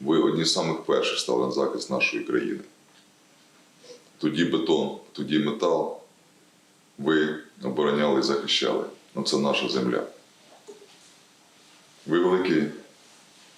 Ви одні з самих перших стали на захист нашої країни. Тоді бетон, тоді метал. Ви обороняли і захищали. Ну, це наша земля. Ви великі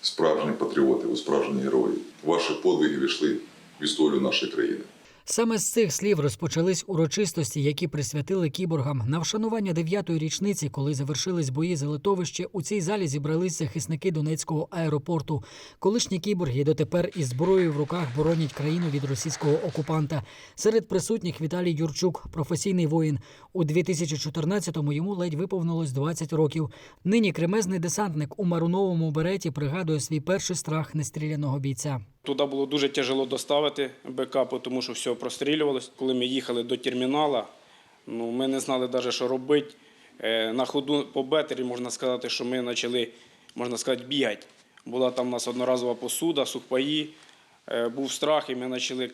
справжні патріоти, ви справжні герої. Ваші подвиги війшли в історію нашої країни. Саме з цих слів розпочались урочистості, які присвятили кіборгам на вшанування дев'ятої річниці, коли завершились бої за литовище. У цій залі зібрались захисники Донецького аеропорту. Колишні кіборги дотепер із зброєю в руках боронять країну від російського окупанта. Серед присутніх Віталій Юрчук, професійний воїн. У 2014-му йому ледь виповнилось 20 років. Нині кремезний десантник у маруновому береті пригадує свій перший страх нестріляного бійця. Туди було дуже тяжело доставити БК, тому що все прострілювалось. Коли ми їхали до термінала, ну, ми не знали навіть, що робити. Е, На ходу по бетері можна сказати, що ми почали, можна сказати, бігати. Була там у нас одноразова посуда, сухпаї, е, був страх, і ми почали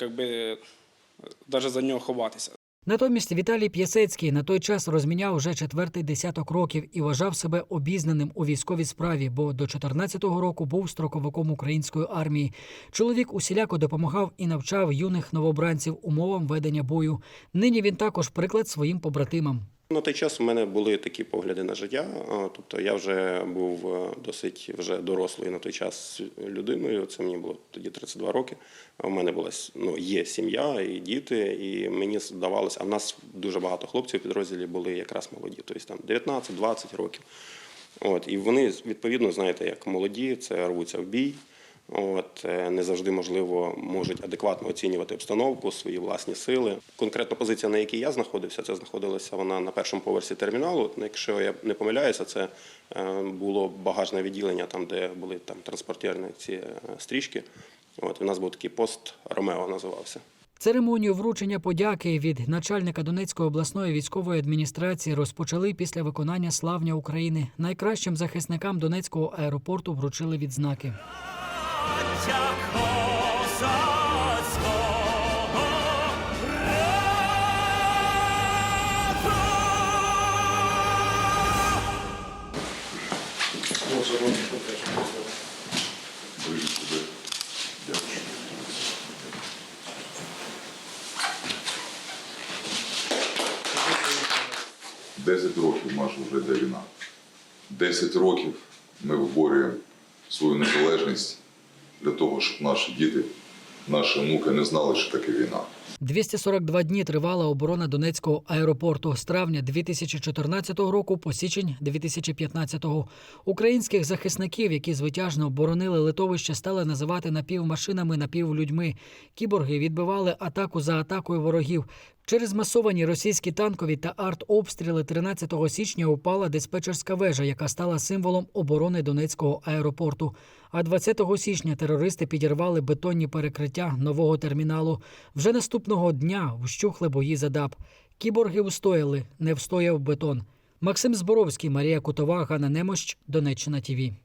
навіть за нього ховатися. Натомість Віталій П'ясецький на той час розміняв уже четвертий десяток років і вважав себе обізнаним у військовій справі, бо до 14-го року був строковиком української армії. Чоловік усіляко допомагав і навчав юних новобранців умовам ведення бою. Нині він також приклад своїм побратимам. На той час у мене були такі погляди на життя. Тобто я вже був е, досить вже дорослою на той час людиною. Це мені було тоді 32 роки. У мене була ну, є сім'я і діти, і мені здавалося, а в нас дуже багато хлопців в підрозділі були якраз молоді, тобто там 19-20 років. От, і вони, відповідно, знаєте, як молоді, це рвуться в бій. От, е, не завжди, можливо, можуть адекватно оцінювати обстановку, свої власні сили. Конкретно позиція, на якій я знаходився, це знаходилася вона на першому поверсі терміналу. Якщо я не помиляюся, це е, було багажне відділення, там, де були там, транспортерні ці е, стрічки. От, у нас був такий пост Ромео називався. Церемонію вручення подяки від начальника Донецької обласної військової адміністрації розпочали після виконання славня України. Найкращим захисникам Донецького аеропорту вручили відзнаки. Десять років майже вже йде війна. Десять років ми виборюємо свою незалежність для того, щоб наші діти, наші внуки не знали, що таке війна. 242 дні тривала оборона Донецького аеропорту з травня 2014 року по січень 2015. Українських захисників, які звитяжно боронили литовище, стали називати напівмашинами, напівлюдьми. Кіборги відбивали атаку за атакою ворогів. Через масовані російські танкові та артобстріли 13 січня упала диспетчерська вежа, яка стала символом оборони Донецького аеропорту. А 20 січня терористи підірвали бетонні перекриття нового терміналу. Вже наступного дня вщухли бої за ДАП. Кіборги устояли, не встояв бетон. Максим Зборовський, Марія Кутова, Ганна Немощ, Донеччина ТІВІ.